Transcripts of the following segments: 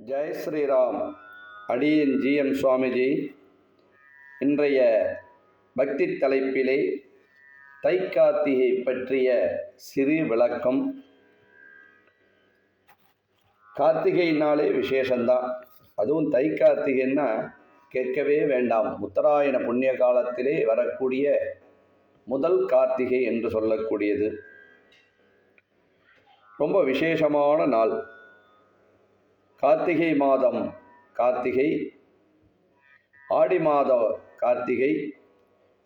ஜெய் ஸ்ரீராம். அடியின் ஜிஎம் சுவாமிஜி. இன்றைய பக்தி தலைப்பிலே தைக்கார்த்திகை பற்றிய சிறு விளக்கம். கார்த்திகைனாலே விசேஷந்தான் அதுவும் தை கார்த்திகைன்னா கேட்கவே வேண்டாம். உத்தராயண புண்ணிய காலத்திலே வரக்கூடிய முதல் கார்த்திகை என்று சொல்லக்கூடியது. ரொம்ப விசேஷமான நாள். கார்த்திகை மாதம் கார்த்திகை ஆடி மாத கார்த்திகை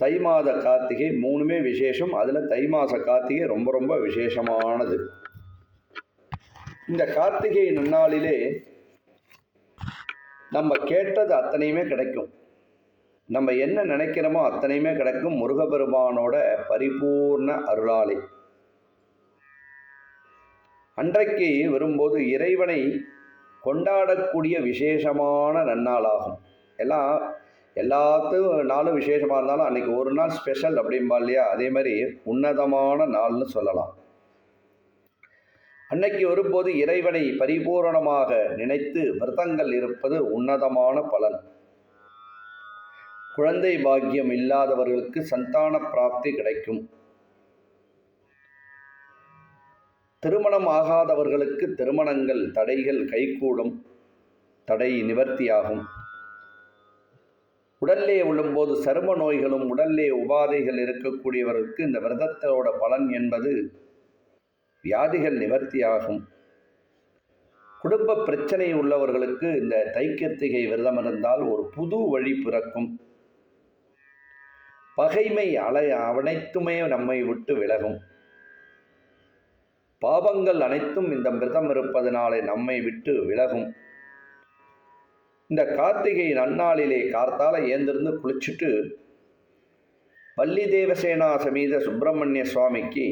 தை மாத கார்த்திகை மூணுமே விசேஷம். அதில் தை மாத கார்த்திகை ரொம்ப ரொம்ப விசேஷமானது. இந்த கார்த்திகை நன்னாளிலே நம்ம கேட்டது அத்தனையுமே கிடைக்கும். நம்ம என்ன நினைக்கிறோமோ அத்தனையுமே கிடைக்கும். முருகபெருமானோட பரிபூர்ண அருளாளி அன்றைக்கு வரும்போது இறைவனை கொண்டாடக்கூடிய விசேஷமான நன்னாளாகும். எல்லாம் எல்லாத்துக்கும் நாளும் விசேஷமாக இருந்தாலும் அன்றைக்கி ஒரு நாள் ஸ்பெஷல் அப்படிம்பா இல்லையா? அதே மாதிரி உன்னதமான நாள்னு சொல்லலாம். அன்னைக்கு வரும்போது இறைவனை பரிபூரணமாக நினைத்து விரதங்கள் இருப்பது உன்னதமான பலன். குழந்தை பாக்கியம் இல்லாதவர்களுக்கு சந்தான பிராப்தி கிடைக்கும். திருமணம் ஆகாதவர்களுக்கு திருமணங்கள் தடைகள் கைகூடும் தடை நிவர்த்தியாகும். உடல்லே விழும்போது சரும நோய்களும் உடல்லே உபாதைகள் இருக்கக்கூடியவர்களுக்கு இந்த விரதத்தோட பலன் என்பது வியாதிகள் நிவர்த்தியாகும். குடும்ப பிரச்சனை உள்ளவர்களுக்கு இந்த தைக்கத்திகை விரதம் இருந்தால் ஒரு புது வழி பிறக்கும். பகைமை அலை அனைத்துமே நம்மை விட்டு விலகும். பாவங்கள் அனைத்தும் இந்த மிருதம் இருப்பதனாலே நம்மை விட்டு விலகும். இந்த கார்த்திகை நன்னாளிலே கார்த்தால ஏந்திருந்து குளிச்சுட்டு வள்ளி தேவசேனா சமீத சுப்பிரமணிய சுவாமிக்கு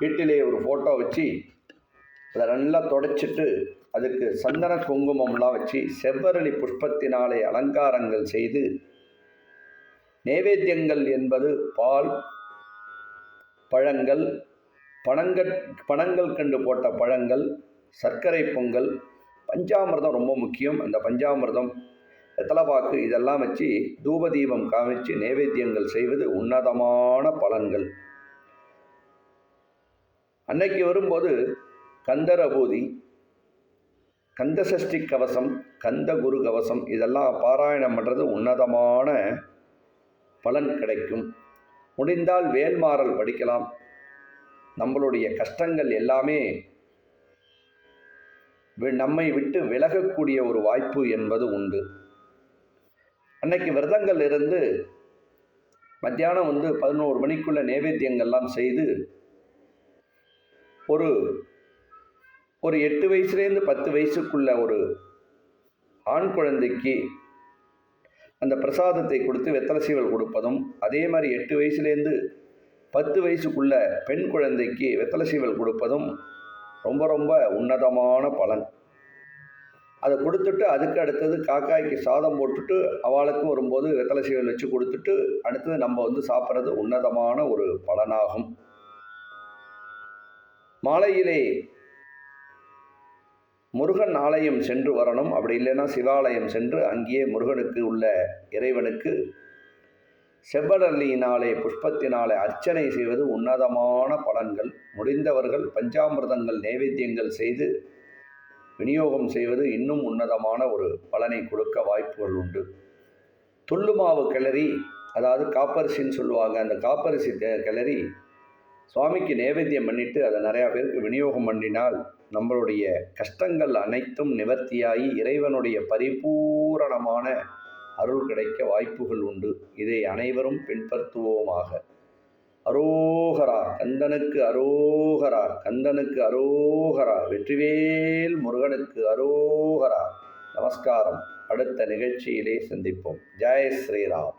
வீட்டிலே ஒரு ஃபோட்டோ வச்சு அதை நல்லா தொடச்சிட்டு அதுக்கு சந்தன குங்குமம்லாம் வச்சு செவ்வரளி புஷ்பத்தினாலே அலங்காரங்கள் செய்து நைவேத்தியங்கள் என்பது பால் பழங்கள் பனங்கள் பனங்கள் கண்டு போட்ட பழங்கள் சர்க்கரை பொங்கல் பஞ்சாமிர்தம் ரொம்ப முக்கியம். அந்த பஞ்சாமிர்தம் வெத்தலைப்பாக்கு இதெல்லாம் வச்சு தூபதீபம் காமிச்சு நைவேத்தியங்கள் செய்வது உன்னதமான பலன்கள். அன்னைக்கு வரும்போது கந்தரபூதி கந்தசஷ்டி கவசம் கந்த குரு கவசம் இதெல்லாம் பாராயணம் பண்ணுறது உன்னதமான பலன் கிடைக்கும். முடிந்தால் வேல்மாறல் படிக்கலாம். நம்மளுடைய கஷ்டங்கள் எல்லாமே நம்மை விட்டு விலகக்கூடிய ஒரு வாய்ப்பு என்பது உண்டு. அன்னைக்கு விரதங்கள் இருந்து மத்தியானம் வந்து பதினோரு மணிக்குள்ள நைவேத்தியங்கள்லாம் செய்து ஒரு ஒரு எட்டு வயசுலேருந்து பத்து வயசுக்குள்ள ஒரு ஆண் குழந்தைக்கு அந்த பிரசாதத்தை கொடுத்து வெத்தலை சீவல் கொடுப்பதும் அதே மாதிரி எட்டு வயசுலேருந்து பத்து வயசுக்குள்ள பெண் குழந்தைக்கு வெத்தலை சீவல் கொடுப்பதும் ரொம்ப ரொம்ப உன்னதமான பலன். அதை கொடுத்துட்டு அதுக்கு அடுத்தது காக்காய்க்கு சாதம் போட்டுட்டு அவளுக்கும் வரும்போது வெத்தலை சீவல் வச்சு கொடுத்துட்டு அடுத்தது நம்ம வந்து சாப்பிட்றது உன்னதமான ஒரு பலனாகும். மாலையிலே முருகன் ஆலயம் சென்று வரணும். அப்படி இல்லைன்னா சிவாலயம் சென்று அங்கேயே முருகனுக்கு உள்ள இறைவனுக்கு செவ்வடல்லியினாலே புஷ்பத்தினாலே அர்ச்சனை செய்வது உன்னதமான பலன்கள். முடிந்தவர்கள் பஞ்சாமிர்தங்கள் நைவேத்தியங்கள் செய்து விநியோகம் செய்வது இன்னும் உன்னதமான ஒரு பலனை கொடுக்க வாய்ப்புகள் உண்டு. துள்ளு மாவு கிளறி அதாவது காப்பரிசின்னு சொல்லுவாங்க அந்த காப்பரிசி கிளறி சுவாமிக்கு நைவேத்தியம் பண்ணிட்டு அதை நிறையா பேருக்கு விநியோகம் பண்ணினால் நம்மளுடைய கஷ்டங்கள் அனைத்தும் நிவர்த்தியாகி இறைவனுடைய பரிபூரணமான அருள் கிடைக்க வாய்ப்புகள் உண்டு. இதை அனைவரும் பின்பற்றுவோமாக. அரோகரா கந்தனுக்கு அரோகரா கந்தனுக்கு அரோகரா வெற்றிவேல் முருகனுக்கு அரோகரா. நமஸ்காரம். அடுத்த நிகழ்ச்சியிலே சந்திப்போம். ஜெய் ஸ்ரீராம்.